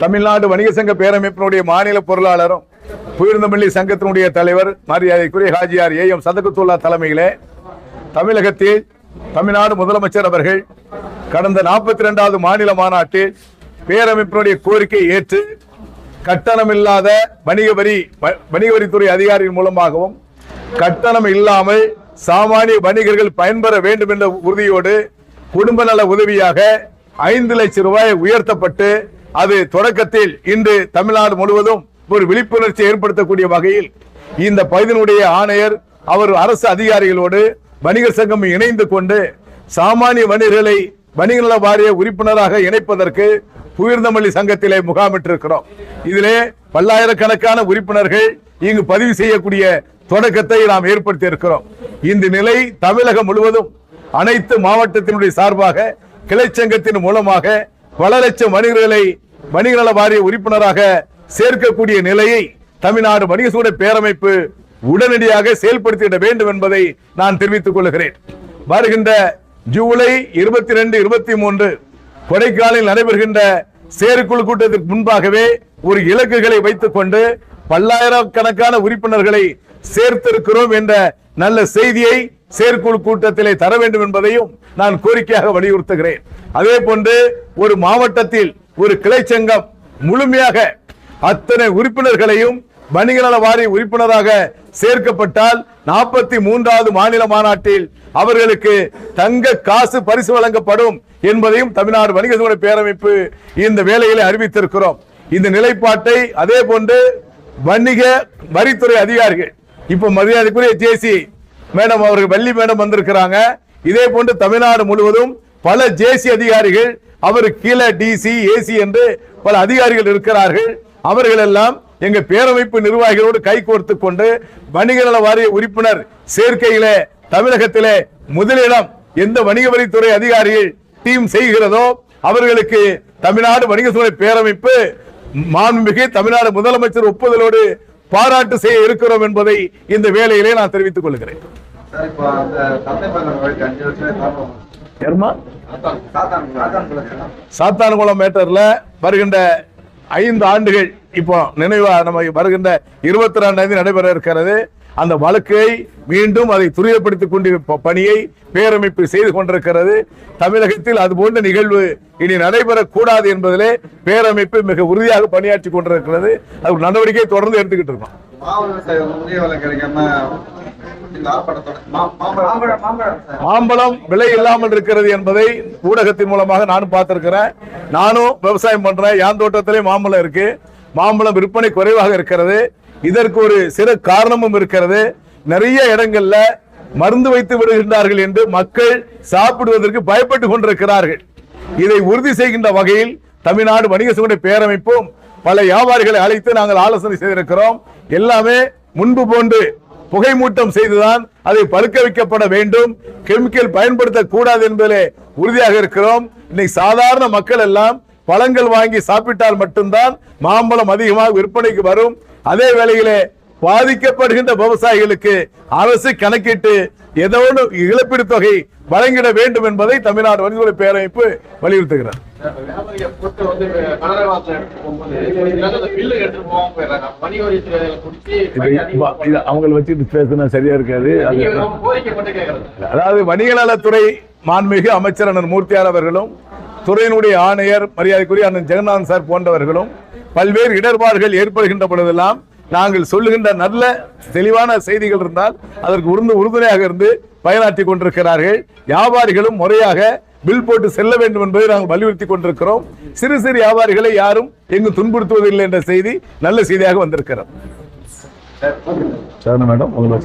தமிழ்நாடு வணிக சங்க பேரமைப்பினுடைய மாநில பொருளாளரும் புயர்ந்தமல்லி சங்கத்தினுடைய தலைவர் மரியாதைக்குரிய ஹாஜியார் ஏ எம் சதகுத்துல்லா தலைமையிலே தமிழகத்தில் தமிழ்நாடு முதலமைச்சர் அவர்கள் கடந்த நாற்பத்தி இரண்டாவது மாநில மாநாட்டில் பேரமைப்பினுடைய கோரிக்கை ஏற்று கட்டணமில்லாத வணிக வரி வ- வணிக வரித்துறை அதிகாரியின் மூலமாகவும் கட்டணம் இல்லாமல் சாமானிய வணிகர்கள் பயன்பெற வேண்டும் என்ற உறுதியோடு குடும்ப நல உதவியாக ஐந்து லட்சம் ரூபாய் உயர்த்தப்பட்டு அது தொடக்கத்தில் இன்று தமிழ்நாடு முழுவதும் ஒரு விழிப்புணர்ச்சி ஏற்படுத்தக்கூடிய வகையில் இந்த பகுதியினுடைய ஆணையர் அவர் அரசு அதிகாரிகளோடு வணிகர் சங்கம் இணைந்து கொண்டு சாமானிய வணிகர்களை வணிக நல வாரிய உறுப்பினராக இணைப்பதற்கு புயர்ந்தமல்லி சங்கத்திலே முகாமிட்டிருக்கிறோம். இதிலே பல்லாயிரக்கணக்கான உறுப்பினர்கள் இங்கு பதிவு செய்யக்கூடிய தொடக்கத்தை நாம் ஏற்படுத்தி இருக்கிறோம் இந்த நிலை தமிழகம் முழுவதும் அனைத்து மாவட்டத்தினுடைய சார்பாக கிளைச்சங்கத்தின் மூலமாக பல லட்சம் வணிகர்களை வணிகநல வாரிய உறுப்பினராக சேர்க்கக்கூடிய நிலையை தமிழ்நாடு வணிக சூட பேரமைப்பு உடனடியாக செயல்படுத்திட வேண்டும் என்பதை நான் தெரிவித்துக் கொள்கிறேன். வருகின்ற ஜூலை இருபத்தி ரெண்டு இருபத்தி மூன்று கொடைக்காலில் நடைபெறுகின்ற செயற்குழு கூட்டத்திற்கு முன்பாகவே ஒரு இலக்குகளை வைத்துக் கொண்டு பல்லாயிரக்கணக்கான உறுப்பினர்களை சேர்த்திருக்கிறோம் என்ற நல்ல செய்தியை செயற்குழு கூட்டத்திலே தர வேண்டும் என்பதையும் நான் கோரிக்கையாக வலியுறுத்துகிறேன். அதே போன்று ஒரு மாவட்டத்தில் ஒரு கிளை சங்கம் முழுமையாக அத்தனை உறுப்பினர்களையும் வணிக நல வாரிய உறுப்பினராக சேர்க்கப்பட்டால் நாற்பத்தி மூன்றாவது மாநில மாநாட்டில் அவர்களுக்கு தங்க காசு பரிசு வழங்கப்படும் என்பதையும் தமிழ்நாடு வணிக சங்க பேரமைப்பு இந்த வேலையிலே அறிவித்திருக்கிறோம். இந்த நிலைப்பாட்டை அதே போன்று வணிக வரித்துறை அதிகாரிகள் இப்ப மரியாதைக்குரிய ஜேசி மேடம் அவர்கள் வள்ளி மேடம் வந்திருக்கிறாங்க. இதே போன்று தமிழ்நாடு முழுவதும் பல ஜேசி அதிகாரிகள் அவருக்கு கீழே டிசி ஏசி என்று பல அதிகாரிகள் இருக்கிறார்கள். அவர்கள் எல்லாம் எங்க பேரமைப்பு நிர்வாகிகளோடு கை கோர்த்து கொண்டு வணிக நல வாரிய உறுப்பினர் சேர்க்கையிலே தமிழகத்திலே முதலிடம் எந்த வணிக வரித்துறை அதிகாரிகள் டீம் செய்கிறதோ அவர்களுக்கு தமிழ்நாடு வணிக சூழலை பேரமைப்பு மாண்புமிகு தமிழ்நாடு முதலமைச்சர் ஒப்புதலோடு பாராட்டு செய்ய இருக்கிறோம் என்பதை இந்த வேலையிலே நான் தெரிவித்துக் கொள்கிறேன். சாத்தான்குளம் மேட்டர்ல வருகின்ற ஐந்து ஆண்டுகள் இப்போ நினைவா நம்ம வருகின்ற இருபத்தி ரெண்டாம் தேதி நடைபெற இருக்கிறது. அந்த வழக்கை மீண்டும் அதை துரியப்படுத்திக் கொண்டிருப்ப பணியை பேரமைப்பு செய்து கொண்டிருக்கிறது. தமிழகத்தில் அது போன்ற நிகழ்வு இனி நடைபெறக்கூடாது என்பதிலே பேரமைப்பு மிக உறுதியாக பணியாற்றி கொண்டிருக்கிறது. அது நடவடிக்கை தொடர்ந்து எடுத்துக்கிட்டு இருக்கோம். மாம்பழம். விலை இல்லாமல் இருக்கிறது என்பதை ஊடகத்தின் மூலமாக நானும் பார்த்திருக்கிறேன். நானும் விவசாயம் பண்றேன். என் தோட்டத்திலே மாம்பழம் இருக்கு. மாம்பழம் விற்பனை குறைவாக இருக்கிறது. இதற்கு ஒரு சிறு காரணமும் இருக்கிறது. நிறைய இடங்கள்ல மருந்து வைத்து விடுகின்றார்கள் என்று மக்கள் சாப்பிடுவதற்கு பயப்பட்டு கொண்டிருக்கிறார்கள். இதை உறுதி செய்கின்ற வகையில் தமிழ்நாடு வணிக சங்க பேரமைப்பும் பல வியாபாரிகளை அழைத்து நாங்கள் ஆலோசனை செய்திருக்கிறோம். எல்லாமே முன்பு போன்று புகைமூட்டம் செய்துதான் அதை பழுக்க வைக்கப்பட வேண்டும். கெமிக்கல் பயன்படுத்தக்கூடாது என்பதிலே உறுதியாக இருக்கிறோம். இன்னைக்கு சாதாரண மக்கள் எல்லாம் பழங்கள் வாங்கி சாப்பிட்டால் மட்டும்தான் மாம்பழம் அதிகமாக விற்பனைக்கு வரும். அதே வேளையிலே பாதிக்கப்படுகின்ற விவசாயிகளுக்கு அரசு கணக்கிட்டு ஏதோ ஒன்று இழப்பீடு தொகை வழங்கிட வேண்டும் என்பதை தமிழ்நாடு வணிகத்துறை பேரமைப்பு வலியுறுத்துகிறார் அவங்களை வச்சுட்டு பேசுனா சரியா இருக்காது. அதாவது வணிக நலத்துறை மாண்புமிகு அமைச்சர் அண்ணன் மூர்த்தியார் அவர்களும் துறையினுடைய ஆணையர் மரியாதைக்குரிய அண்ணன் ஜெகநாதன் சார் போன்றவர்களும் பல்வேறு இடர்பாடுகள் ஏற்படுகின்ற பொழுதெல்லாம் நாங்கள் சொல்லுகின்ற நல்ல தெளிவான செய்திகள் இருந்தால் அதற்கு உருந்து உறுதுணையாக இருந்து பயனாற்றி கொண்டிருக்கிறார்கள். வியாபாரிகளும் முறையாக பில் போட்டு செல்ல வேண்டும் என்பதை நாங்கள் வலியுறுத்தி கொண்டிருக்கிறோம். சிறு சிறு வியாபாரிகளை யாரும் எங்கும் துன்புறுத்துவதில்லை என்ற செய்தி நல்ல செய்தியாக வந்திருக்கிறது. மேடம் உங்களை